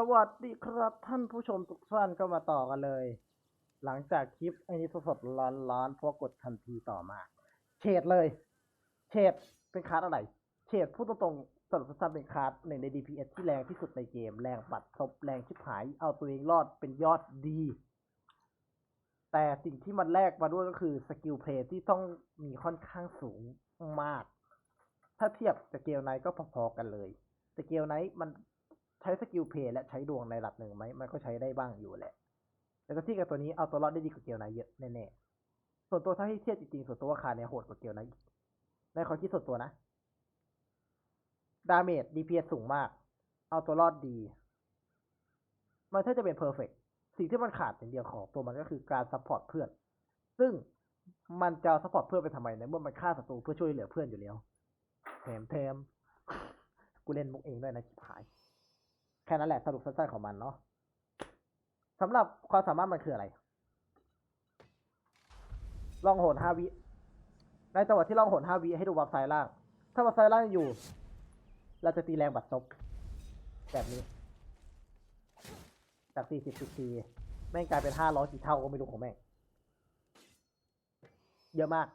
สวัสดีครับท่านผู้ชมทุกท่านก็มาต่อกันเลย หลังจากคลิปไอ้นี้สดๆร้อนๆพวกกดทันทีต่อมา เฉดเลย เฉดเป็นคาร์ดอะไร เฉดพูดตรงๆสรุปสั้นๆเป็นคาร์ดหนึ่งใน DPS ที่แรงที่สุดในเกม แรงปัดทบแรงชิบหาย เอาตัวเองรอดเป็นยอดดี แต่สิ่งที่มันแลกมาด้วยก็คือสกิลเพลย์ที่ต้องมีค่อนข้างสูงมาก ถ้าเทียบสเกลไนก็พอๆกันเลยสเกลไนท์มัน ใช้สกิลเพย์และใช้ดวงในระดับหนึ่งไหมมันก็ใช้ได้บ้างอยู่แหละแต่ก็ที่กับตัวนี้เอาตัวรอดได้ดีกว่าเกลไนท์เยอะแน่ๆ ส่วนตัวถ้าให้เทียบจริงๆ ส่วนตัวว่าคาเนี่ยโหดกว่าเกลไนท์อีกในความคิดส่วนตัวนะ ดาเมจ DPS สูงมาก เอาตัวรอดดี มันถ้าจะเป็นเพอร์เฟกสิ่งที่มันขาดอย่างเดียวของตัวมันก็คือการซัพพอร์ตเพื่อน ซึ่งมันจะซัพพอร์ตเพื่อนไปทำไมในเมื่อมันฆ่าศัตรูเพื่อช่วยเหลือเพื่อนอยู่แล้วแถมแถมกูเล่นมุกเองด้วยนะชิบหาย แค่นั้นแหละสรุปสั้นๆของมันเนาะสำหรับความสามารถมันคืออะไร ลองโหนห้าวิ ในจังหวะที่ลองโหนห้าวิให้ดูวับซ้ายล่าง ถ้าวับซ้ายล่างอยู่ เราจะตีแรงบัดซบแบบนี้ จากสี่สิบสิบทีแม่งกลายเป็นห้าร้อยกี่เท่าก็ไม่รู้ของแม่ง เยอะมาก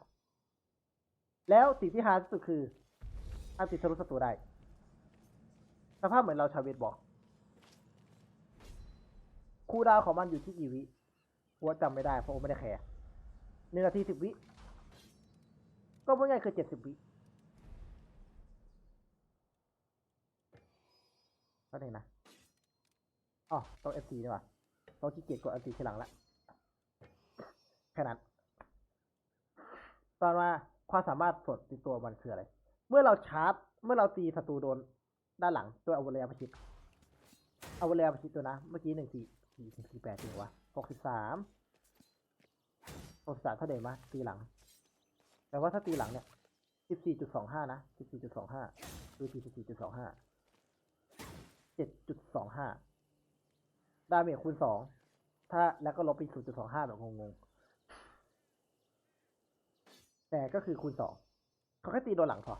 แล้วสิ่งที่ฮาร์ดที่สุดคืออันติดทะลุศัตรูได้ สภาพเหมือนเราชาเวตบอก คูลดาวของมันอยู่ที่กี่วิหัวจำไม่ได้เพราะผมไม่ได้แคร์หนึ่งนาทีสิบวิ ก็พูดง่ายๆคือเจ็ดสิบวิก็เองนะอ๋อต้อง F4 ดีกว่าต้องขี้เกียจกด F4 ทีหลังละแค่นั้นตอนมาความสามารถสดติดตัวมันคืออะไร เมื่อเราชาร์จ เมื่อเราตีศัตรูโดนด้านหลังด้วยอาวุธระยะประชิดอาวุธระยะประชิดตัวนะ เมื่อกี้หนึ่ง สี่สี่สี่แปดจริงวะหกสิบสามหกสิบสามเท่าเดิมมะตีหลัง แต่ว่าถ้าตีหลังเนี่ยสิบสี่จุดสองห้านะสิบสี่จุดสองห้าดูทีสิบสี่จุดสองห้าเจ็ดจุดสองห้าดาเมจคูณสองถ้าแล้วก็ลบไปศูนย์จุดสองห้าแบบงงๆแต่ก็คือคูณสองเขาแค่ตีโดนหลังพอ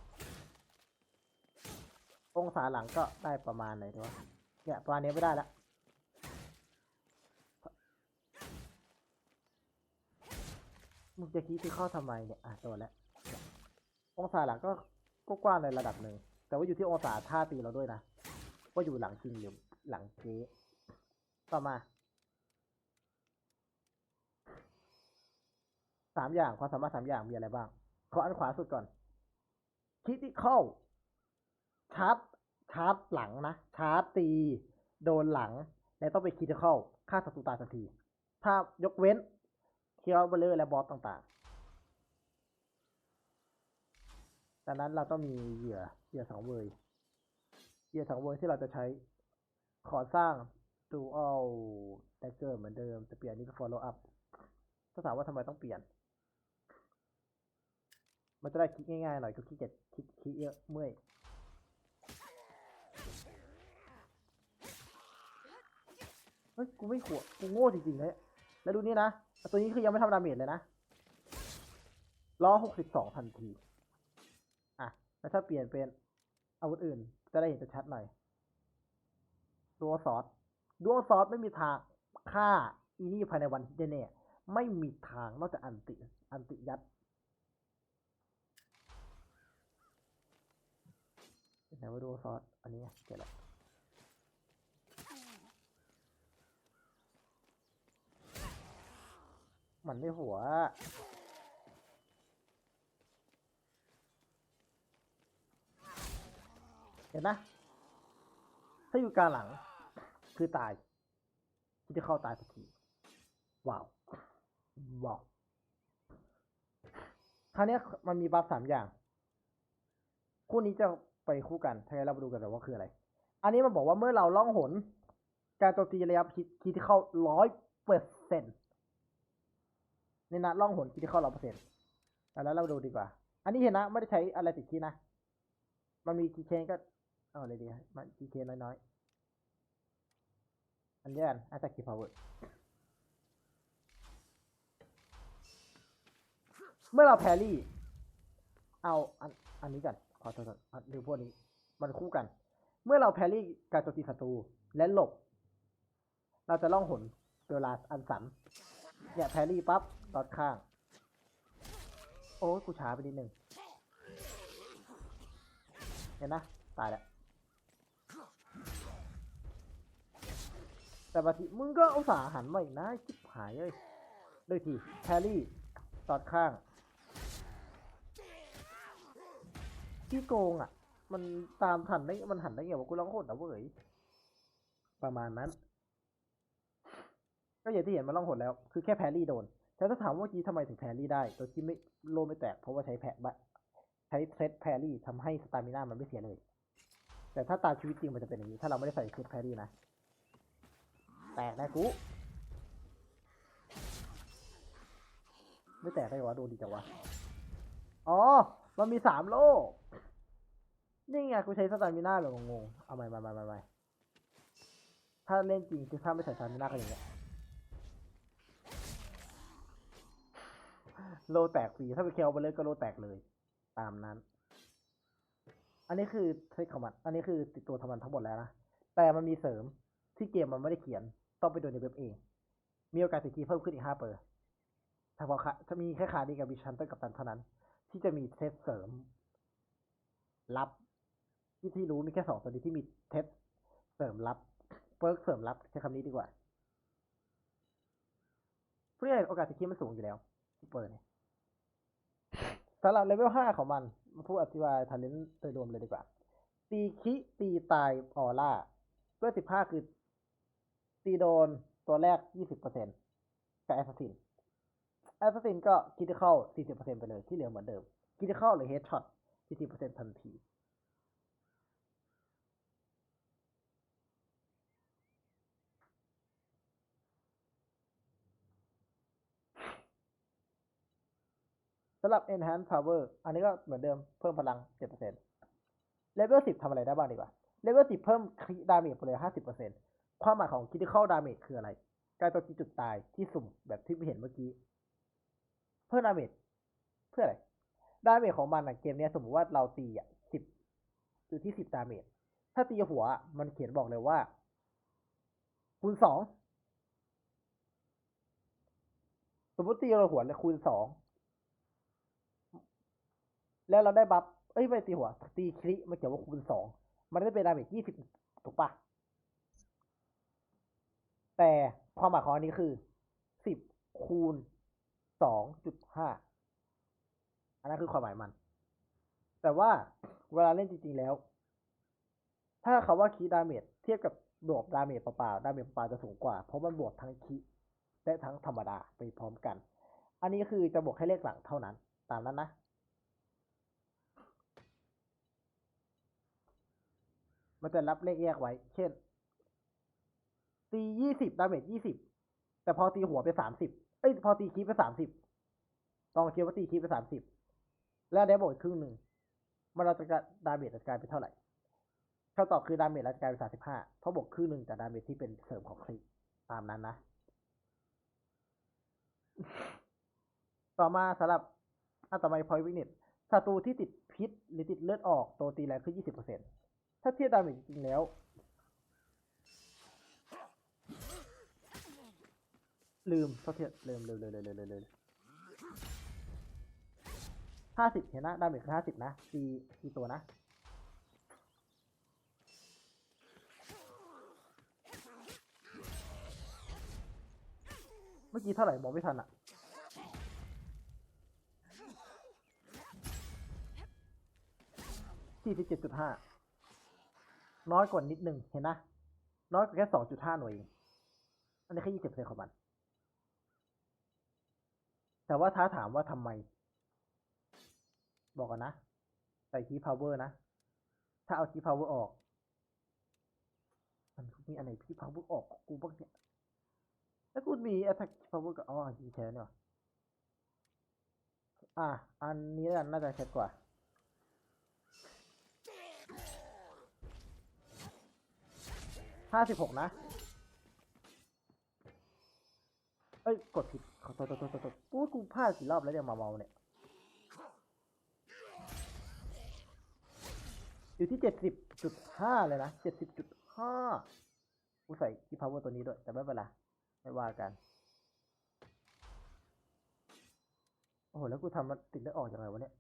องศาหลังก็ได้ประมาณไหนดีวะเนี่ยประมาณนี้ไม่ได้แล้ว มึงจะคิดที่เข้าทำไมเนี่ย อะโดนแล้วองศาหลังก็ก็กว้างในระดับหนึ่ง แต่ว่าอยู่ที่องศาท่าตีเราด้วยนะ ว่าอยู่หลังจริงหรือหลังเกต่อมา สามอย่างความสามารถสามอย่างมีอะไรบ้าง ขออันขวาสุดก่อนคิดเข้าชาร์จชาร์จหลังนะชาร์จตี โดนหลัง และต้องไปคิดเข้าฆ่าศัตรูตายทันที ถ้ายกเว้น เคียวเบลเลอร์และบอสต่างๆดังนั้นเราต้องมีเหยื่อเหยื่อสองเวยเหยื่อสองเวยที่เราจะใช้ ขอสร้างดูเอาแดกเกอร์เหมือนเดิมแต่เปลี่ยนนี้ก็ follow up ถ้าถามว่าทำไมต้องเปลี่ยน มันจะได้คลิกง่ายๆหน่อยก็ขี้เกียจคลิกคลิกเยอะเมื่อยเฮ้ยกูไม่ขวกูโง่จริงๆเลยแล้วดูนี่นะ ตัวนี้คือยังไม่ทำดาเมจเลยนะล้อหกสิบสองทันที อะ แล้วถ้าเปลี่ยนเป็นอาวุธอื่น จะได้เห็นชัดหน่อยดัวซอสดัวซอสไม่มีทางฆ่าอีนี่ภายในวันที่แน่ๆไม่มีทางนอกจากอันติ อันติยัดไหนว่าดูซอสอันนี้เก็บแล้ว มันไม่หัว เห็นนะ ถ้าอยู่กลางหลัง คือตายที่จะเข้าตายสักที ว้าว ว้าวคราวนี้มันมีบัฟสามอย่าง คู่นี้จะไปคู่กันถ้างั้นเรามาดูกันเลยว่าคืออะไร อันนี้มันบอกว่าเมื่อเราล่องหน การโจมตีระยะคิดคิดที่เข้าร้อยเปอร์เซ็นต์ นนัดล่องหนคิดที่เข้าร้อยเปอร์เซ็นต์แล้วเราดูดีกว่า อันนี้เห็นนะ ไม่ได้ใช้อะไรติดคีย์นะ มันมีคีย์เคนก็เอาอะไรดีมันคีย์เคนน้อยๆ อันนี้กันอาจจะคีย์พาวเวอร์เมื่อเราแพรี่ เอาอันอันนี้กันขอโทษก่อนะดูพวกนี้ มันคู่กัน เมื่อเราแพรี่การโจมตีศัตรูและหลบ เราจะล่องหนเวลาอันสันเนี่ยแพรรี่ปั๊บ ตอดข้าง โอ้กูช้าไปนิดนึงเห็นนะ ตายแล้วแต่บางทีมึงก็อุตส่าห์หันมาอีกนะชิบหายเลยเลยทีแพรี่ตอดข้างที่โกงอะ มันตามทันได้มันหันได้ไงวะกูร้องโคตรนะเว้ยประมาณนั้น ก็อย่างที่เห็นมันร้องโหดแล้ว คือแค่แพรรี่โดน แต่ถ้าถามว่าเมื่อกี้ทำไมถึงแพรี่ได้โดยที่ไม่โลไม่แตกเพราะว่าใช้แพะบะใช้เซตแพรี่ทำให้สตามิน่ามันไม่เสียเลย แต่ถ้าตามชีวิตจริงมันจะเป็นอย่างนี้ ถ้าเราไม่ได้ใส่เซตแพรี่นะ แตกได้กูไม่แตกได้วะดนดีจังวะ อ๋อ มันมีสามโลก นี่ไงกูใช้สตามิน่าแบบงงๆ เอาใหม่ใหม่ใหม่ใหม่ใหม่ถ้าเล่นจริงคือถ้าไม่ใส่สตามิน่าก็อย่างเงี้ย โลแตกฟรีถ้าไปเคลไปเลยก็โลแตกเลย ตามนั้น อันนี้คือเทคของมัน อันนี้คือติดตัวทำมันทั้งหมดแล้วนะ แต่มันมีเสริมที่เกมมันไม่ได้เขียน ต้องไปดูในเว็บเอง มีโอกาสติดทีเพิ่มขึ้นอีกห้าเปอร์เฉพาะจะมีแค่คาดีกับบิชันเตอร์กับตันเท่านั้น ที่จะมีเทสเสริมลับ ที่ที่รู้มีแค่สองตัวนี้ที่มีเทสเสริมลับเปิร์กเสริมลับใช้คำนี้ดีกว่าเพื่อโอกาสติดทีมันสูงอยู่แล้ว เปิดสำหรับเลเวลห้าของมันมาพูดอธิบายทันเลนโดยรวมเลยดีกว่า ตีคิตีตายออร่าเพื่อสิบห้าคือ ตีโดนตัวแรกยี่สิบเปอร์เซ็นต์กับแอสซัสซินแอสซัสซินก็คิดเข้าสี่สิบเปอร์เซ็นต์ไปเลยที่เหลือเหมือนเดิมคิดเข้าหรือเฮดช็อตสี่สิบเปอร์เซ็นต์ทันที สำหรับ enhance power อันนี้ก็เหมือนเดิมเพิ่มพลัง 7% level 10ทำอะไรได้บ้างดีกว่า level 10 เพิ่มคริดาเมจไปเลย 50%ความหมายของ critical damage คืออะไร การโจมตีจุดตายที่สุ่มแบบที่เห็นเมื่อกี้ เพิ่มดาเมจเพื่ออะไร ดาเมจของมันอะเกมนี้สมมติว่าเราตีอะ10อยู่ที่ 10 ดาเมจ ถ้าตีหัวมันเขียนบอกเลยว่าคูณ2สมมติตีเราหัวเลยคูณ2 แล้วเราได้บัฟเอ้ยไม่ตีหัว ตีคริมันเขียนว่าคูณสองมันได้เป็นดาเมจยี่สิบถูกปะแต่ความหมายของอันนี้คือสิบคูณสองจุดห้าอันนั้นคือความหมายมัน แต่ว่าเวลาเล่นจริง ๆ แล้ว ถ้าคาว่าคีดาเมจเทียบกับบวกดาเมจเปล่าๆดาเมจเปล่าจะสูงกว่า เพราะมันบวกทั้งคีและทั้งธรรมดาไปพร้อมกัน อันนี้คือจะบวกแค่เลขหลังเท่านั้น ตามนั้นนะ มันจะรับเลขแยกไว้ เช่น ตียี่สิบดาเมจยี่สิบแต่พอตีหัวไปสามสิบเอ้ย พอตีคีบไปสามสิบลองคิดว่าตีคีบไปสามสิบแล้วได้บวกครึ่งหนึ่งมันเราจะดาเมจจะกลายเป็นเท่าไหร่คำตอบคือดาเมจเราจะกลายเป็นสามสิบห้าเพราะบวกครึ่งหนึ่งจากดาเมจที่เป็นเสริมของคลิปตามนั้นนะ ต่อมาสำหรับอัตมัยพอยต์วินิตศัตรูที่ติดพิษหรือติดเลือดออกโตตีแรงขึ้นยี่สิบเปอร์เซ็นต์ ถ้าเทียบดาเมจจริงๆแล้ว ลืมเขาเทียบลืมลืมลืมลืมลืมลืมห้าสิบเห็นนะดาเมจคือห้าสิบนะตีตีตัวนะเมื่อกี้เท่าไหร่บอกไม่ทันอะสี่สิบเจ็ดจุดห้า น้อยกว่านิดนึงเห็นนะน้อยกว่าแค่สองจุดห้าหน่วยเองอันนี้แค่ยี่สิบเปอร์เซ็นต์ของมัน แต่ว่าถ้าถามว่าทำไม บอกก่อนนะ ใส่คีย์พาวเวอร์นะ ถ้าเอาคีย์พาวเวอร์ออก มันมีอันไหนคีย์พาวเวอร์ออกกูบ้างเนี่ย แล้วกูมีแอตแทกพาวเวอร์กับอ๋อยีแชร์เนี่ยอะ อันนี้น่าจะชัดกว่า ห้าสิบหกนะ เอ้ย กดผิดขอโทษโทษโทษโทษโทษอู้กูพลาดกี่รอบแล้วเนี่ยมาเมาเนี่ย อยู่ที่เจ็ดสิบจุดห้าเลยนะเจ็ดสิบจุดห้ากูใส่คีพาวเวอร์ตัวนี้ด้วย แต่ไม่เป็นไรไม่ว่ากัน โอ้โห แล้วกูทำมันติดเลือดออกยังไงวะเนี่ย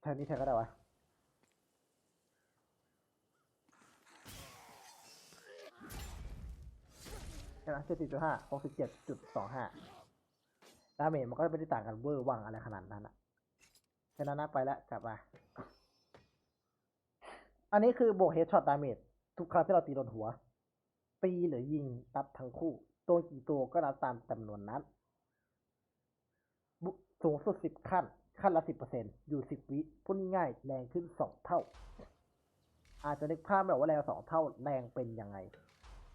แทนนี้แทนก็ได้วะ ใช่ไหมเจ็ดสิบจุดห้าหกสิบเจ็ดจุดสองห้าดาเมจมันก็ไม่ได้ต่างกันเวอร์วังอะไรขนาดนั้นอะแค่นั้นนะไปแล้วกลับมา อันนี้คือบวกเฮดช็อตดาเมจทุกครั้งที่เราตีโดนหัว ตีหรือยิงนับทั้งคู่ ตัวกี่ตัวก็นับตามจำนวนนั้นบุสูงสุดสิบขั้น ขั้นละสิบเปอร์เซ็นอยู่สิบวิพูดง่ายแรงขึ้นสองเท่า อาจจะนึกภาพไม่ออกว่าแรงสองเท่าแรงเป็นยังไง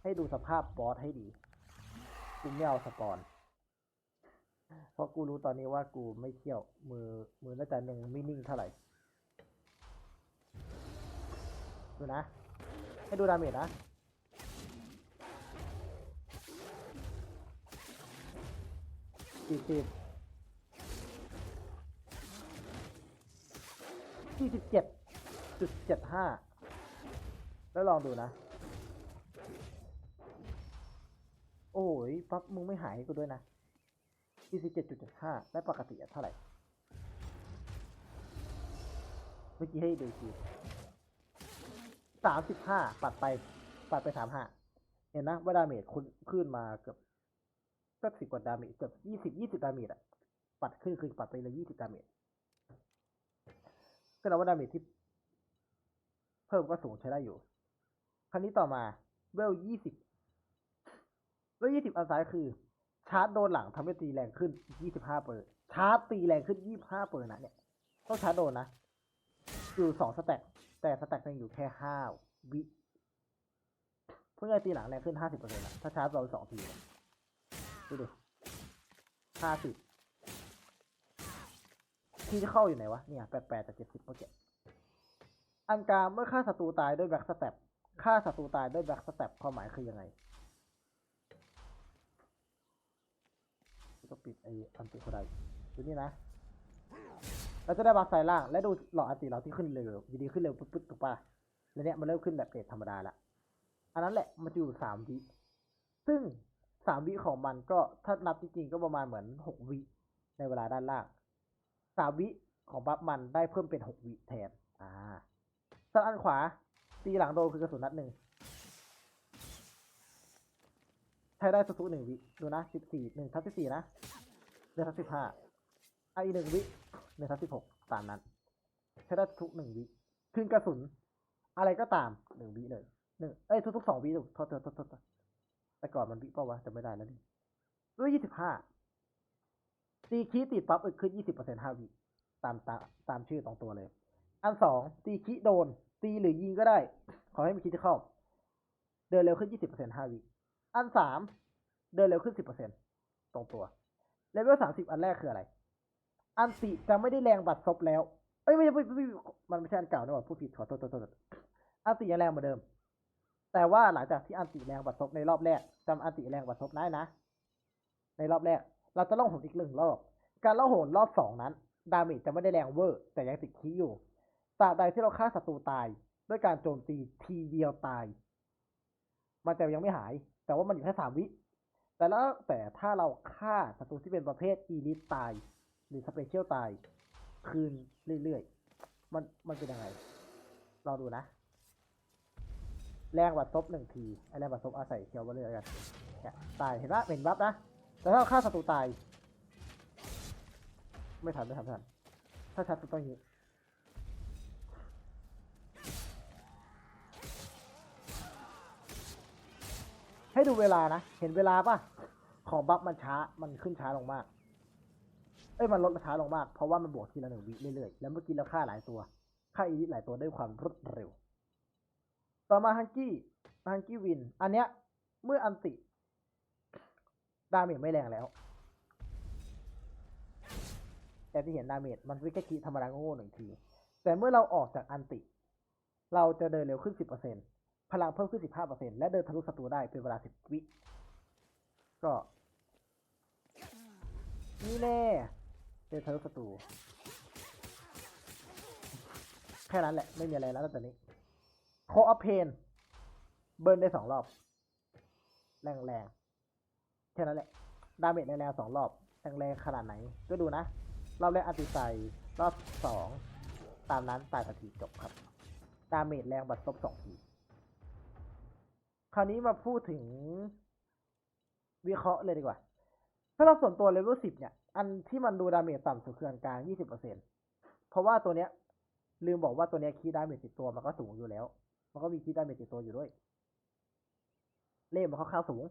ให้ดูสภาพบอสให้ดี กูไม่เอาสปอนเพราะกูรู้ตอนนี้ว่ากูไม่เที่ยว มือมือน่าจะยังไม่นิ่งเท่าไหร่ ดูนะ ให้ดูดาเมจนะสี่สิบสี่สิบเจ็ดจุดเจ็ดห้าแล้วลองดูนะ โอ้ยปั๊บมึงไม่หายให้กูด้วยนะ27.75และปกติเท่าไหร่ เมื่อกี้ให้ดูคืห้าปัดไป ปัดไปสามห้าเห็นนะว่าดาเมจคุณขึ้นมาเกือบสักสิบกว่าดาเมจเกือบยี่สิบยี่สิบดาเมจอะปัดขึ้นคือปัดไปเลยยี่สิบดาเมจก็นับว่าดาเมจที่ เพิ่มก็สูงใช้ได้อยู่ ครั้นี้ต่อมาเวลยี่สิบ แล้วยี่สิบอันซ้ายคือ ชาร์จโดนหลังทำให้ตีแรงขึ้นยี่สิบห้าเปอร์ชาร์จตีแรงขึ้นยี่สิบห้าเปอร์นะเนี่ยต้องชาร์จโดนนะอยู่สองสแต็กแต่สแต็กหนึ่งอยู่แค่ห้าวิเพื่อตีหลังแรงขึ้นห้าสิบเปอร์เซ็นต์นะถ้าชาร์จโดนสองทีดูดูห้าสิบที่จะเข้าอยู่ไหนวะเนี่ยแปดแปดจากเจ็ดสิบเมื่อกี้อังการเมื่อฆ่าศัตรูตายด้วยแบ็กสเต็ปฆ่าศัตรูตายด้วยแบ็กสเต็ปความหมายคือยังไง ก็ปิดไอ้อันติเขาได้ดูนี่นะเราจะได้บัฟไซล่าง และดูหลอดอันติเราที่ขึ้นเร็วอยู่ดีขึ้นเร็วปุ๊บปุ๊บถูกปะแล้วเนี้ยมันเริ่มขึ้นแบบเกรดธรรมดาละอันนั้นแหละมันจะอยู่สามวิซึ่งสามวิของมันก็ถ้านับจริงๆก็ประมาณเหมือนหกวิในเวลาด้านล่างสามวิของบัฟมันได้เพิ่มเป็นหกวิแทนอ่าส่วนอันขวาตีหลังโดนคือกระสุนนัดหนึ่งใช้ได้ทุกๆหนึ่งวิดูนะสิบสี่หนึ่งทับสิบสี่นะหนึ่งทับสิบห้าไอหนึ่งวิหนึ่งทับสิบหกตามนั้น ใช้ได้ทุกหนึ่งวิคืนกระสุน อะไรก็ตามหนึ่งวิเลยหนึ่งเอ้ยทุกๆสองวิถูกทษโทษโทษแต่ก่อนมันวิเปล่าวะจะไม่ได้แล้วนี่ด้วยยี่สิบห้าตีคีติดปั๊บอึดขึ้นยี่สิบเปอร์เซ็นต์ห้าวิตามตามตามชื่อตรงตัวเลย อันสองตีคิโดน ตีหรือยิงก็ได้ ขอให้มีคิดจะเข้า เดินเร็วขึ้น20%ห้าวิ อันสามเดินเร็วขึ้น10%ตรงตัวเลเวลสามสิบอันแรกคืออะไร อันติจะไม่ได้แรงบัดซบแล้ว เอ้ยไม่ใช่ไม่ไม่ไม่มันไม่ใช่อันเก่านะว่าผู้ผิดขอโทษโทษโทษอันติยังแรงเหมือนเดิม แต่ว่าหลังจากที่อันติแรงบัดซบในรอบแรกจำอันติแรงบัดซบได้นะ ในรอบแรก เราจะล่องหนอีกหนึ่งรอบ การล่องหนรอบสองนั้น ดาเมจจะไม่ได้แรงเวอร์ แต่ยังติดคีอยู่ตราบใดที่เราฆ่าศัตรูตาย ด้วยการโจมตีทีเดียวตาย มันจะยังไม่หาย แต่ว่ามันอยู่แค่สามวิ แต่แล้วแต่ถ้าเราฆ่าศัตรูที่เป็นประเภทอีลิตตาย หรือสเปเชียลตาย คืนเรื่อยๆ มันมันเป็นยังไงลอดูนะ แรงบัดซบหนึ่งทีไอแรงบัดซบอาศัยเคียวมาเลยแล้วกันตายเห็นปะเห็นบัฟนะ แต่ถ้าเราฆ่าศัตรูตาย ไม่ทันไม่ทันไม่ทันถ้าชัดต้องย่าง ให้ดูเวลานะ เห็นเวลาป่ะ ของบัฟมันช้า มันขึ้นช้าลงมาก เอ้ย มันลดช้าลงมาก เพราะว่ามันบวกทีละหนึ่งวิเรื่อยๆ แล้วเมื่อกี้เราฆ่าหลายตัว ฆ่าอีลิทหลายตัวด้วยความรวดเร็ว ต่อมาฮังกี้ ฮังกี้วิน อันเนี้ย เมื่ออันติ ดาเมจไม่แรงแล้ว แต่ที่เห็นดาเมจมันวิกกี้ธรรมดาโง่ๆหนึ่งที แต่เมื่อเราออกจากอันติ เราจะเดินเร็วขึ้นสิบเปอร์เซ็นต์ พลังเพิ่มขึ้นสิบห้าเปอร์เซ็นและเดินทะลุศัตรูได้เป็นเวลาสิบวิ ก็ นี่แน่ เดินทะลุศัตรู แค่นั้นแหละ ไม่มีอะไรแล้วตอนนี้โคอเพน เบิร์นได้สองรอบ แรงแรงๆแค่นั้นแหละ ดาเมจแรงๆสองรอบ แรงแรงขนาดไหน ก็ดูนะ รอบแรกอัติไซรอบสอง ตามนั้นตายทันทีจบครับ ดาเมจแรงบัดซบสองที คราวนี้มาพูดถึงวิเคราะห์เลยดีกว่า ถ้าเราส่วนตัวเลเวลสิบเนี่ย อันที่มันดูดาเมจต่ำสุดคืออันกลางยี่สิบเปอร์เซ็นเพราะว่าตัวเนี้ย ลืมบอกว่าตัวเนี้ยคีย์ดาเมจติดตัวมันก็สูงอยู่แล้ว มันก็มีคีย์ดาเมจติดตัวอยู่ด้วย เล่มมันค่อนข้างสูง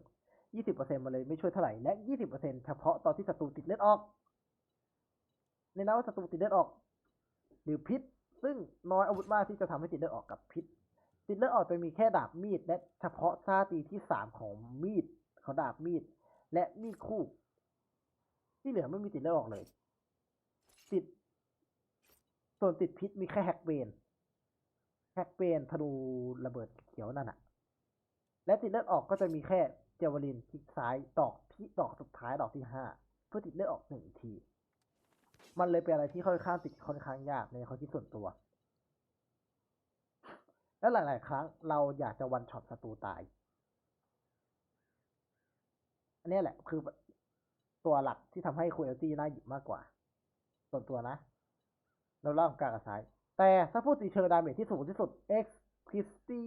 ยี่สิบเปอร์เซ็นมันเลยไม่ช่วยเท่าไหร่ และยี่สิบเปอร์เซ็นเฉพาะตอนที่ศัตรูติดเลือดออก ในนั้นว่าศัตรูติดเลือดออก หรือพิษ ซึ่งน้อยอาวุธมากที่จะทำให้ติดเลือดออกกับพิษ ติดเลือดออกจะมีแค่ดาบมีด และเฉพาะท่าตีที่สามของมีดของดาบมีด และมีดคู่ ที่เหลือไม่มีติดเลือดออกเลย ติด ส่วนติดพิษมีแค่แฮกเบนแฮกเบนธนูระเบิดเขียวนั่นอะและติดเลือดออกก็จะมีแค่เจวลินคลิกซ้ายดอกที่ดอกสุดท้ายดอกที่ห้าเพื่อติดเลือดออกหนึ่งที มันเลยเป็นอะไรที่ค่อนข้างติดค่อนข้างยากในความคิดส่วนตัว และหลาย ๆ ครั้งเราอยากจะวันช็อตศัตรูตาย อันนี้แหละคือตัวหลักที่ทำให้คุยตี้น่าหยิบมากกว่า ส่วนตัวนะเราเล่าของกลางกับซ้าย แต่ถ้าพูดตีเชิงดาเมจที่สูงที่สุด X c r i s t y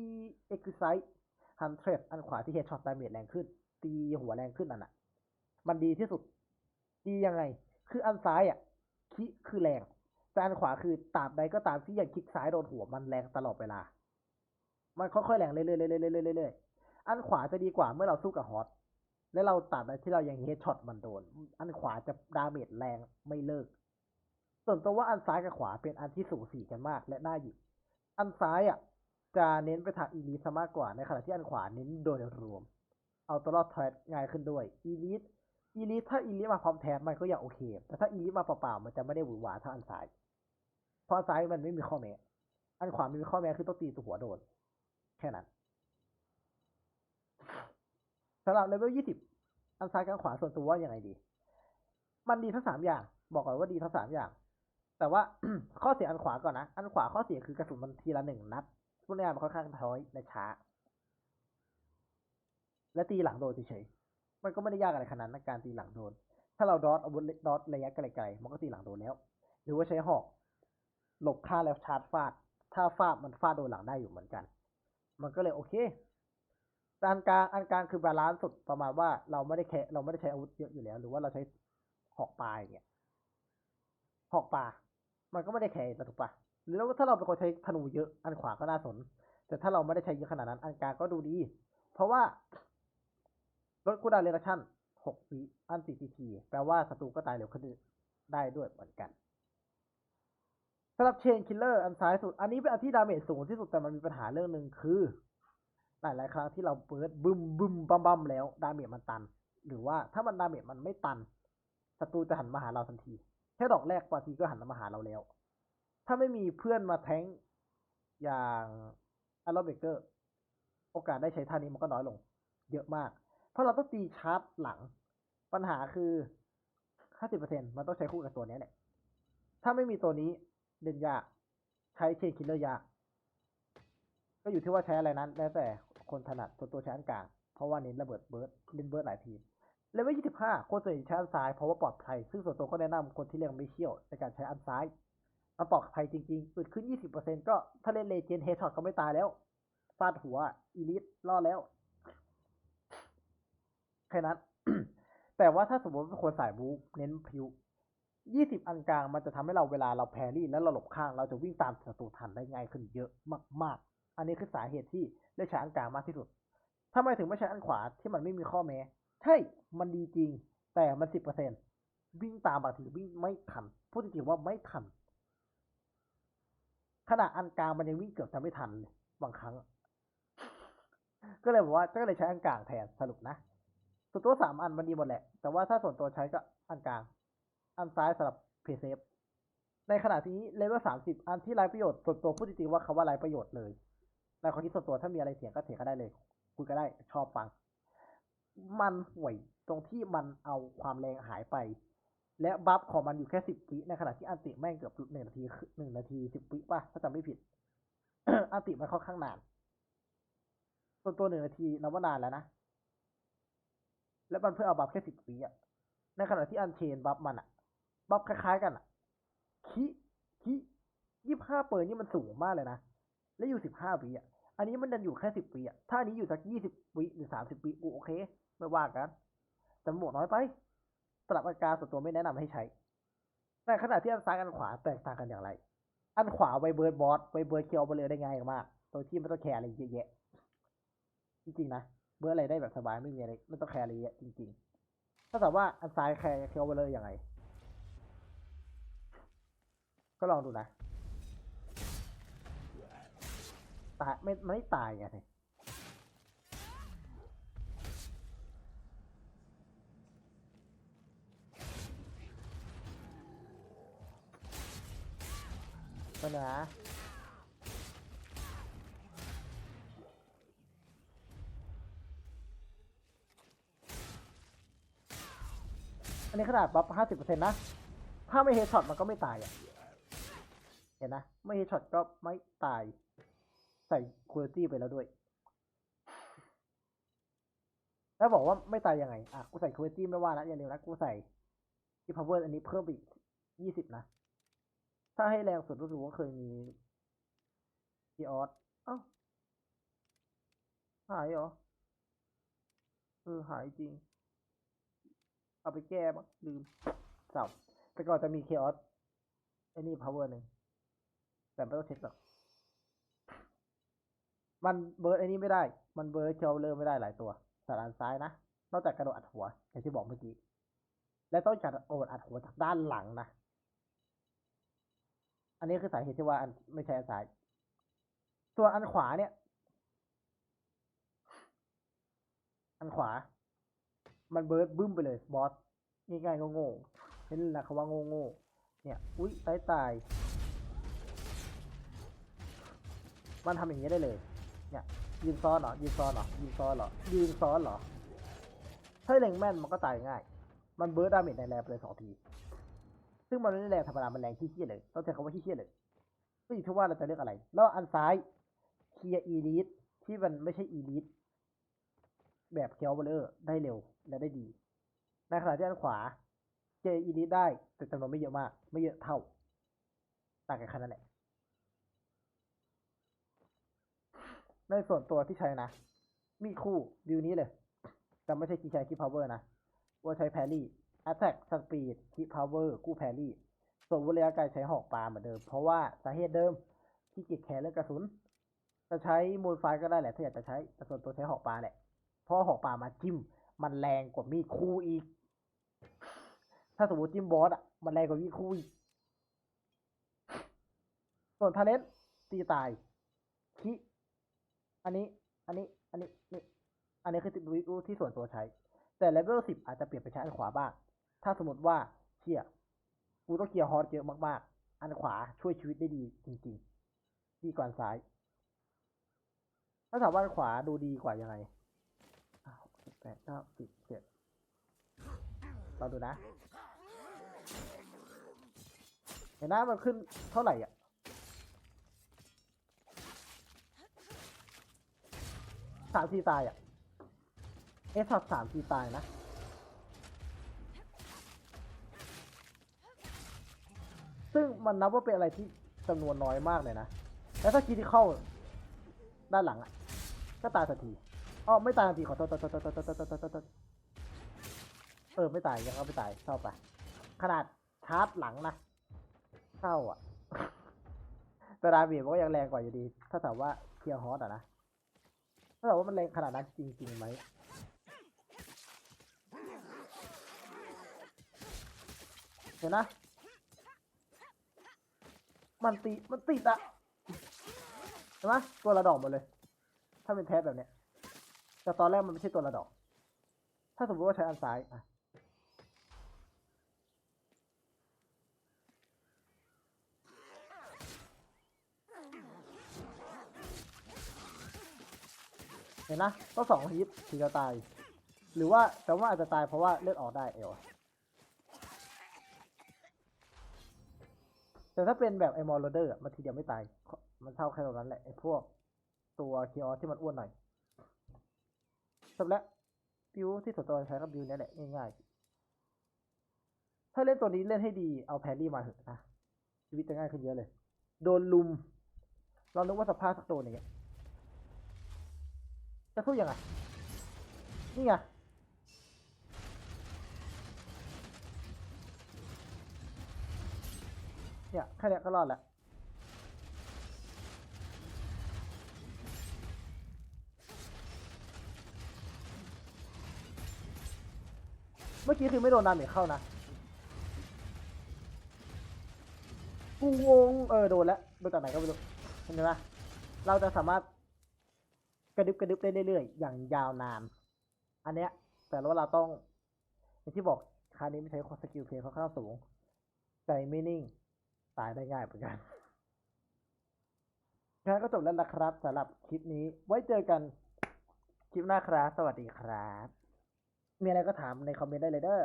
e x i s i t e ฮันเทรดอันขวาที่เฮดช็อตดาเมจแรงขึ้น ตีหัวแรงขึ้นนั่นน่ะ มันดีที่สุด ดียังไง คืออันซ้ายอะคิคือแรงแต่อันขวาคือตาบใดก็ตามที่ยังคลิกซ้ายโดนหัวมันแรงตลอดเวลา มันค่อยๆแรงเรื่อยๆเรื่อยๆเรื่อยๆอันขวาจะดีกว่าเมื่อเราสู้กับฮอตและเราตัดที่เรายังเฮดช็อตมันโดน อันขวาจะดาเมจแรงไม่เลิก ส่วนตัวว่าอันซ้ายกับขวาเป็นอันที่สูสีกันมากและน่าหยิบ อันซ้ายอะจะเน้นไปทางอีลิทมากกว่าในขณะที่อันขวาเน้นโดยรวม เอาตัวรอดแทร็ง่ายขึ้นด้วยอีลิทอีลิทถ้าอีลิทมาพร้อมแทนมันก็ยังโอเค แต่ถ้าอีลิทมาเปล่าๆมันจะไม่ได้หวือหวาเท่าอันซ้าย เพราะอันซ้ายมันไม่มีข้อแม้ อันขวามีข้อแม้คือต้องตีตัวหัวโดน แค่นั้นสำหรับเลเวลยี่สิบอันซ้ายกับขวาส่วนตัวว่ายังไงดี มันดีทั้งสามอย่าง บอกก่อนว่าดีทั้งสามอย่าง แต่ว่าข้อเสียอันขวาก่อนนะ อันขวาข้อเสียคือกระสุนมันทีละหนึ่งนัดพวกนี้มันค่อนข้างท้อยและช้า และตีหลังโดนเฉยๆมันก็ไม่ได้ยากอะไรขนาดนั้นการตีหลังโดน ถ้าเราดอทอาวุธดอทระยะไกลๆมันก็ตีหลังโดนแล้ว หรือว่าใช้หอกหลบค่าแล้วชาร์จฟาด ถ้าฟาดมันฟาดโดนหลังได้อยู่เหมือนกัน มันก็เลยโอเคอันกลางอันกลางคือบาลานซ์สุดประมาณว่าเราไม่ได้แคเราไม่ได้ใช้อาวุธเยอะอยู่แล้ว หรือว่าเราใช้หอกปลาอย่างเงี้ยหอกปลา มันก็ไม่ได้แคร์ถูกปะหรือว่าถ้าเราเป็นคนใช้ธนูเยอะอันขวาก็น่าสน แต่ถ้าเราไม่ได้ใช้เยอะขนาดนั้น อันกลางก็ดูดี เพราะว่าลดคูดาวเรดักชั่นหกวิอันติทีทีแปลว่าศัตรูก็ตายเร็วขึ้นได้ด้วยเหมือนกัน สำหรับเชนคิลเลอร์อันซ้ายสุด อันนี้เป็นอันที่ดาเมจสูงที่สุดแต่มันมีปัญหาเรื่องหนึ่งคือ หลายหลายๆครั้งที่เราเปิดบึมบึมบัมบัมแล้วดาเมจมันตัน หรือว่าถ้ามันดาเมจมันไม่ตันศัตรูจะหันมาหาเราทันที แค่ดอกแรกบาทีก็หันมาหาเราแล้ว ถ้าไม่มีเพื่อนมาแทงอย่างอารอเบเกอร์ โอกาสได้ใช้ท่านี้มันก็น้อยลง เยอะมาก เพราะเราต้องตีชาร์จหลัง ปัญหาคือ 50%มันต้องใช้คู่กับตัวนี้แหละ ถ้าไม่มีตัวนี้ เล่นยาก ใช้เชนคิลเลอร์ยาก ก็อยู่ที่ว่าใช้อะไรนั้น แล้วแต่คนถนัดส่วนตัวใช้อันกลางเพราะว่าเน้นระเบิดเบิร์ดเล่นเบิร์ดหลายทีมเลเวล25 คนส่วนใหญ่ใช้อันซ้ายเพราะว่าปลอดภัย ซึ่งส่วนตัวก็แนะนำคนที่เล่นไม่เชี่ยวในการใช้อันซ้ายมันปลอดภัยจริงๆอึดขึ้น 20%ก็ถ้าเล่นเลเจนเฮดช็อตก็ไม่ตายแล้วฟาดหัวอีลิทรอดแล้วแค่นั้น แต่ว่าถ้าสมมติเป็นคนสายบู๊เน้นพิว 20อันกลางมันจะทำให้เราเวลาเราแพรี่แล้วเราหลบข้าง เราจะวิ่งตามศัตรูทันได้ง่ายขึ้นเยอะมาก ๆ อันนี้คือสาเหตุที่ได้ใช้อันกลางมากที่สุดทำไมถึงไม่ใช้อันขวาที่มันไม่มีข้อแม้ใช่มันดีจริง แต่มันสิบเปอร์เซ็นวิ่งตามบางทีวิ่งไม่ทันพูดจริงๆว่าไม่ทันขณะอันกลางมันยังวิ่งเกือบจะไม่ทันเลยบางครั้ง ก็เลยบอกว่าก็เลยใช้อันกลางแทนสรุปนะส่วนตัวสามอันมันดีหมดแหละ แต่ว่าถ้าส่วนตัวใช้ก็อันกลาง อันซ้ายสำหรับเพย์เซฟในขณะที่เลเวลสามสิบอันที่ไร้ประโยชน์ส่วนตัวพูดจริงๆว่าคำว่าไร้ประโยชน์เลยในความคิดส่วนตัวถ้ามีอะไรเถียงก็เถียงก็ได้เลยคุยก็ได้ชอบฟัง มันห่วยตรงที่มันเอาความแรงหายไป และบัฟของมันอยู่แค่สิบวิในขณะที่อันติแม่งเกือบหนึ่งนาทีหนึ่งนาทีสิบวิป่ะถ้าจำไม่ผิดอันติมันค่อนข้างนานตัวตัวหนึ่งนาทีนับว่านานแล้วนะแล้วมันเพื่อเอาบัฟแค่สิบวิอะในขณะที่อันเชนบัฟมันอะ บัฟคล้ายๆกันอะคิคิยี่ห้าเปิดนี่มันสูงมากเลยนะ แล้วอยู่สิบห้าวิอะ อันนี้มันดันอยู่แค่สิบวิอะ ถ้าอันนี้อยู่สักยี่สิบวิหรือสามสิบวิกูโอเค ไม่ว่ากัน แต่มันบวกน้อยไปสลับอาการส่วนตัวไม่แนะนำให้ใช้ แต่ขณะที่อันซ้ายอันขวาแตกต่างกันอย่างไร อันขวาไวเบิร์ดบอสไวเบิร์ดเคียวไปเลยได้ง่ายมากโดยที่ไม่ต้องแคร์อะไรเยอะแยะ จริงๆนะ เบิร์ดอะไรได้แบบสบายไม่มีอะไรไม่ต้องแคร์อะไรเยอะจริงๆถ้าแต่ว่าอันซ้ายแคร์เคียวไปเลยอยังไง ก็ลองดูนะ ตายไม่ไม่ตายไงก็นะอันนี้ขนาดบัฟห้าสิบเปอร์เซ็นต์นะ ถ้าไม่เฮดช็อตมันก็ไม่ตายอะ เห็นนะ ไม่ช็อตก็ไม่ตาย ใส่คุณภาพไปแล้วด้วย แล้วบอกว่าไม่ตายยังไง อะ กูใส่คุณภาพไม่ว่านะ อย่าลืมนะ กูใส่ที่ power อันนี้เพิ่มอีกยี่สิบนะ ถ้าให้แรงสุดรู้สึกว่าเคยมีพีออสเอ้าหายเหรอ เออ หายจริง เอาไปแก้บ้างลืมสับแต่ก่อนจะมีเคออสไอ้นี่ power หนึ่ง แต่ไม่ต้องเช็คหรอก มันเบิร์ดไอ้นี่ไม่ได้ มันเบิร์ดเชลเลอร์ไม่ได้หลายตัวสารานซ้ายนะ นอกจากกระโดดอัดหัว อย่างที่บอกเมื่อกี้ และต้องกระโดดอัดหัวจากด้านหลังนะ อันนี้คือสาเหตุที่ว่าอันไม่ใช่อันซ้าย ส่วนอันขวาเนี่ย อันขวา มันเบิร์ดบึ้มไปเลยบอสง่ายๆโง่ๆเห็นนะคำว่าโง่ๆเนี่ย อุ้ยตายตาย มันทำอย่างนี้ได้เลย เนี่ยยืนซ้อนเหรอยืนซ้อนเหรอยืนซ้อนเหรอยืนซ้อนเหรอถ้าเล็งแม่นมันก็ตายง่าย มันเบิร์ดดาเมจในแรงไปเลยสองที ซึ่งมันไม่ได้แรงธรรมดามันแรงขี้เกียจเลยต้องใช้คำว่าขี้เกียจเลยก็อยู่ที่ว่าเราจะเลือกอะไร แล้วอันซ้ายเคลียร์อีลิทที่มันไม่ใช่อีลิทแบบเคียวเบลเลอร์ได้เร็วและได้ดีในขณะที่อันขวาเคลียร์อีลิทได้แต่จำนวนไม่เยอะมาก ไม่เยอะเท่าต่างกันแค่นั้นแหละ ในส่วนตัวที่ใช้นะ มีคู่วิวนี้เลย แต่ไม่ใช่คีย์ใช้คีย์พาวเวอร์นะว่าใช้แพรี่ Attack Speed คีย์พาวเวอร์คู่แพรี่ ส่วนวุระยะไกลใช้หอกปลาเหมือนเดิม เพราะว่าสาเหตุเดิมที่เกียจแคร์เรื่องกระสุน จะใช้มูลไฟก็ได้แหละ ถ้าอยากจะใช้แต่ส่วนตัวใช้หอกปลาแหละ เพราะหอกปลามาจิ้ม มันแรงกว่ามีดคู่อีก ถ้าสมมติจิ้มบอสอะ มันแรงกว่ามีดคู่อีก ส่วนทาเลนตีตายคิ อันนี้ อันนี้ อันนี้นี่อันนี้คือวิวที่ส่วนตัวใช้ แต่เลเวลสิบอาจจะเปลี่ยนไปใช้อันขวาบ้าง ถ้าสมมติว่าเชี่ยกูต้องเกียร์ฮอตเยอะมากๆ อันขวาช่วยชีวิตได้ดีจริงๆ ดีกว่าซ้าย ถ้าถามว่าอันขวาดูดีกว่ายังไงแปดเก้าสิบเจ็ดเราดูนะ เห็นหน้ามันขึ้นเท่าไหร่อะ สามทีตายอะเอสช็อตสามทีตายนะซึ่งมันนับว่าเป็นอะไรที่จำนวนน้อยมากเลยนะ แล้วถ้าคิดที่เข้าด้านหลังอะ ก็ตายทันทีอ๋อไม่ตายทันทีขอโทษเออไม่ตายยังเอาไม่ตายเข้าไป ขนาดชาร์จหลังนะเข้าอะแต่ดางีบมันก็ยังแรงกว่าอยู่ดี ถ้าถามว่าเคลียร์ฮอสอะนะ ถ้าถามว่ามันแรงขนาดนั้นจริงๆไหมเห็นนะ มันตีมันติดอะเห็นไหมตัวระดอกหมดเลย ถ้าเป็นแท้แบบเนี้ยแต่ตอนแรกมันไม่ใช่ตัวระดอก ถ้าสมมติว่าใช้อันซ้ายอะ เห็นนะต้องสองฮิตถึงจะตาย หรือว่าแต่ว่าอาจจะตายเพราะว่าเลือดออกได้เอวแต่ถ้าเป็นแบบไอมอลโรเดอร์มันทีเดียวไม่ตาย มันเท่าแค่ตรงนั้นแหละไอพวกตัวคีออสที่มันอ้วนหน่อยจบแล้วบิวที่ส่วนตัวใช้กับบิวเนี่ยแหละง่ายๆ ถ้าเล่นตัวนี้เล่นให้ดีเอาแพรรี่มาเถอะนะชีวิตจะง่ายขึ้นเยอะเลย โดนลุม เรานึกว่าสภาพสักโดนอย่างเงี้ย จะสู้ยังไง นี่ไง เนี่ยแค่เนี้ยก็รอดแล้วเมื่อกี้คือไม่โดนดาเมจเข้านะ กูงง เออ โดนแล้ว โดนจากไหนก็ไม่รู้ เห็นไหมเราจะสามารถ กระดึบกระดึบได้เรื่อยๆ อย่างยาวนาน อันเนี้ย แต่ว่าเราต้องอย่างที่บอกคานี้ไม่ใช้สกิลเพลย์ค่อนข้างสูงใจไม่นิ่ง ตายได้ง่ายเหมือนกันงั้นก็จบแล้วนะครับสำหรับคลิปนี้ ไว้เจอกันคลิปหน้าครับ สวัสดีครับ มีอะไรก็ถามในคอมเมนต์ได้เลยเด้อ